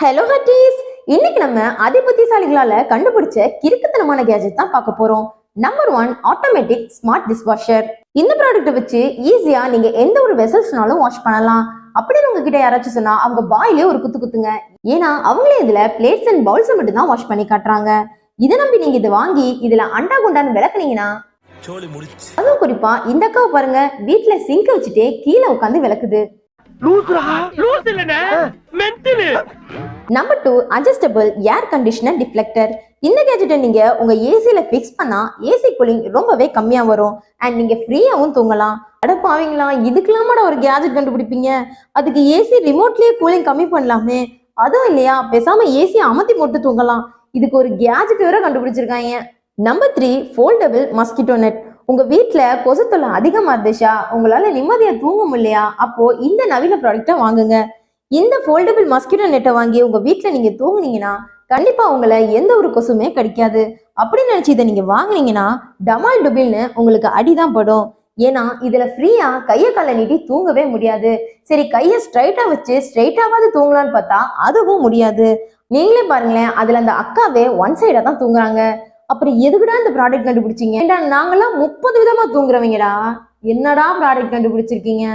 Hello ஹட்டீஸ் இன்னைக்கு நம்ம அதி புத்திசாலிகளால கண்டுபிடிச்ச கிறுக்குத்தனமான கேஜெட் தான் பார்க்க போறோம். Number one automatic smart dishwasher இந்த ப்ராடக்ட்டை வச்சு ஈஸியா நீங்க எந்த ஒரு வெசல்ஸ்னாலும் வாஷ் பண்ணலாம். அப்படின்னு உங்ககிட்ட யாராச்சும் சொன்னா அவங்க வாயிலே ஒரு குத்து குத்துங்க. ஏன்னா அவங்களே இதுல பிளேட்ஸ் அண்ட் பவுல்ஸை மட்டும் தான் வாஷ் பண்ணி காட்டுறாங்க. இதை நம்பி நீங்க இது வாங்கி இதுல அண்டா குண்டான்னு விளக்குனீங்கன்னா அதுவும் குறிப்பா இந்த அக்காவை பாருங்க வீட்ல சிங்க வச்சுட்டே கீழே உட்காந்து விளக்குது. Number two adjustable air conditioner deflector இந்த கேஜெட்டை நீங்க உங்க ஏசில ஃபிக்ஸ் பண்ணா ஏசி கூலிங் ரொம்பவே கம்மியா வரும். அண்ட் நீங்க ஃப்ரீயாவும் தூங்கலாம். அடப்பாவீங்களா பாவீங்களா ஒரு கேஜெட் கண்டுபிடிப்பீங்க? அதுக்கு ஏசி ரிமோட்லயே கூலிங் கம்மி பண்ணலாமே. அதுவும் இல்லையா? பேசாம ஏசி அமர்த்தி போட்டு தூங்கலாம். இதுக்கு ஒரு கேஜெட் வேற கண்டுபிடிச்சிருக்காங்க. Number three foldable mosquito net உங்க வீட்டுல கொசு தொல்லை அதிகமா இருந்துச்சா? உங்களால நிம்மதியா தூங்க முடியலையா? அப்போ இந்த நவீன ப்ராடக்ட்டை வாங்குங்க. இந்த ஃபோல்டபிள் மஸ்கிட்டோ நெட்டை வாங்கி உங்க வீட்டில் நீங்க தூங்குனீங்கன்னா கண்டிப்பா உங்களை எந்த ஒரு கொசுமே கடிக்காது. அப்படின்னு நினைச்சு இதை நீங்க வாங்குனீங்கன்னா டமால் டுபில்னு உங்களுக்கு அடிதான் படும். ஏன்னா இதுல ஃப்ரீயா கையை காலை நீட்டி தூங்கவே முடியாது. சரி கையை ஸ்ட்ரைட்டா வச்சு ஸ்ட்ரைட்டாவது தூங்கலான்னு பார்த்தா அதுவும் முடியாது. நீங்களே பாருங்களேன் அதுல அந்த அக்காவே ஒன் சைடா தான் தூங்குறாங்க. அப்புறம் எதுக்குடா இந்த ப்ராடக்ட் கண்டுபிடிச்சீங்க? ஏண்டா நாங்களாம் முப்பது விதமா தூங்குறவங்கடா. என்னடா ப்ராடக்ட் கண்டுபிடிச்சிருக்கீங்க?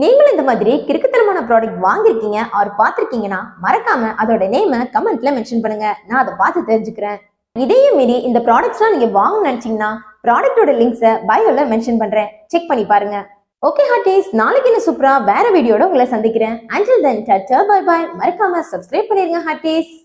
நீங்களும் இந்த மாதிரி கிறுக்குத்தனமான ப்ராடக்ட் வாங்கியிருக்கீங்க அவர் பார்த்துருக்கீங்கன்னா மறக்காம அதோட நேமை கமெண்ட்ல மென்ஷன் பண்ணுங்க. நான் அதை பார்த்து தெரிஞ்சுக்கிறேன். இதையும் மீறி இந்த ப்ராடக்ட்ஸ்லாம் நீங்க வாங்க நினைச்சீங்கன்னா ப்ராடக்ட்டோட லிங்க்ஸை பயோல மென்ஷன் பண்றேன். செக் பண்ணி பாருங்க. ஓகே ஹாட்டீஸ் நாளைக்கு என்ன சூப்பரா வேற வீடியோட உங்களை சந்திக்கிறேன். Until then tata bye bye மறக்காம சப்ஸ்கிரைப் பண்ணிருங்க ஹாட்டீஸ்